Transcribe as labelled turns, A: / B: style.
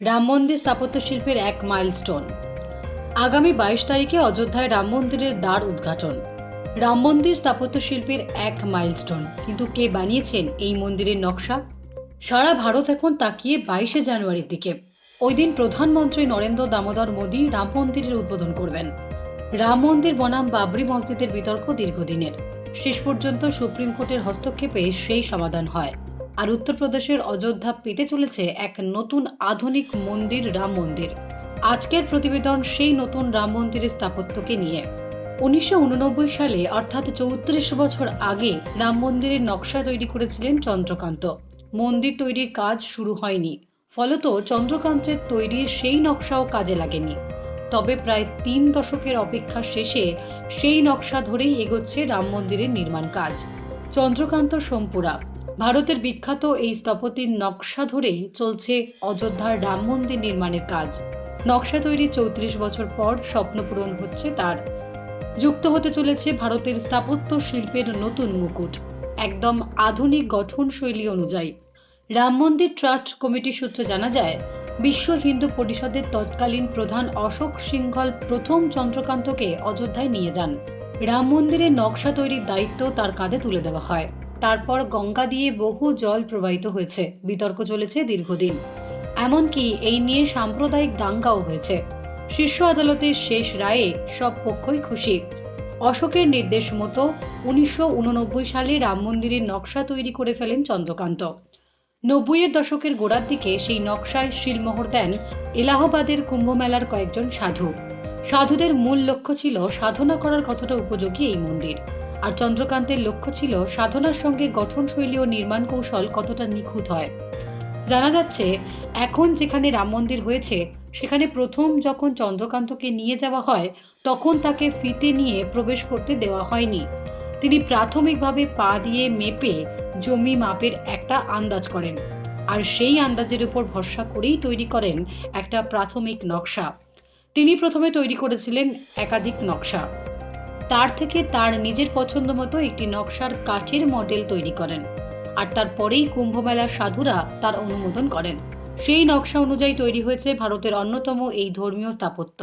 A: রাম মন্দির স্থাপত্য শিল্পের এক মাইলস্টোন আগামী বাইশ তারিখে অযোধ্যায় রাম মন্দিরের দ্বার উদ্ঘাটন। রাম মন্দির স্থাপত্য শিল্পের এক মাইলস্টোন কিন্তু কে বানিয়েছেন এই মন্দিরের নকশা? সারা ভারত এখন তাকিয়ে বাইশে জানুয়ারির দিকে। ওই দিন প্রধানমন্ত্রী নরেন্দ্র দামোদর মোদী রাম মন্দিরের উদ্বোধন করবেন। রাম মন্দির বনাম বাবরি মসজিদের বিতর্ক দীর্ঘদিনের। শেষ পর্যন্ত সুপ্রিম কোর্টের হস্তক্ষেপে সেই সমাধান হয়। আর উত্তরপ্রদেশের অযোধ্যা পেতে চলেছে এক নতুন আধুনিক মন্দির, রাম মন্দির। আজকের প্রতিবেদন সেই নতুন রাম মন্দিরের স্থাপত্যকে নিয়ে। উনিশশো উননব্বই সালে, অর্থাৎ চৌত্রিশ বছর আগে, রাম মন্দিরের নকশা তৈরি করেছিলেন চন্দ্রকান্ত। মন্দির তৈরির কাজ শুরু হয়নি। ফলত চন্দ্রকান্তের তৈরি সেই নকশাও কাজে লাগেনি। তবে প্রায় তিন দশকের অপেক্ষা শেষে সেই নকশা ধরেই এগোচ্ছে রাম মন্দিরের নির্মাণ কাজ। চন্দ্রকান্ত সোমপুরা। ভারতের বিখ্যাত এই স্থপতির নকশা ধরেই চলছে অযোধ্যার রাম মন্দির নির্মাণের কাজ। নকশা তৈরি চৌত্রিশ বছর পর স্বপ্ন পূরণ হচ্ছে তার। যুক্ত হতে চলেছে ভারতের স্থাপত্য শিল্পের নতুন মুকুট, একদম আধুনিক গঠনশৈলী অনুযায়ী। রাম মন্দির ট্রাস্ট কমিটি সূত্রে জানা যায়, বিশ্ব হিন্দু পরিষদের তৎকালীন প্রধান অশোক সিংহল প্রথম চন্দ্রকান্তকে অযোধ্যায় নিয়ে যান। রাম মন্দিরের নকশা তৈরির দায়িত্ব তার কাঁধে তুলে দেওয়া হয়। তারপর গঙ্গা দিয়ে বহু জল প্রবাহিত হয়েছে। বিতর্ক চলেছে দীর্ঘদিন। এমনকি এই নিয়ে সাম্প্রদায়িক দাঙ্গাও হয়েছে। শীর্ষ আদালতের শেষ রায়ে সব পক্ষই খুশি। অশোকের নির্দেশ মতো উনিশশো উননব্বই সালে রাম মন্দিরের নকশা তৈরি করে ফেলেন চন্দ্রকান্ত। নব্বইয়ের দশকের গোড়ার দিকে সেই নকশায় শিলমোহর দেন এলাহাবাদের কুম্ভমেলার কয়েকজন সাধু। সাধুদের মূল লক্ষ্য ছিল সাধনা করার কতটা উপযোগী এই মন্দির। আর চন্দ্রকান্তের লক্ষ্য ছিল সাধনার সঙ্গে গঠনশৈলী ও নির্মাণ কৌশল কতটা নিখুঁত হয়। জানা যাচ্ছে, এখন যেখানে রাম মন্দির হয়েছে, সেখানে প্রথম যখন চন্দ্রকান্তকে নিয়ে যাওয়া হয়, তখন তাকে ফিতে নিয়ে প্রবেশ করতে দেওয়া হয়নি। তিনি প্রাথমিকভাবে পা দিয়ে মেপে জমি মাপের একটা আন্দাজ করেন। আর সেই আন্দাজের উপর ভরসা করেই তৈরি করেন একটা প্রাথমিক নকশা। তিনি প্রথমে তৈরি করেছিলেন একাধিক নকশা। তার থেকে তার নিজের পছন্দ মতো একটি নকশার কাঠের মডেল তৈরি করেন আর তারপরেই কুম্ভমেলার সাধুরা তার অনুমোদন করেন। সেই নকশা অনুযায়ী তৈরি হয়েছে ভারতের অন্যতম এই ধর্মীয় স্থাপত্য।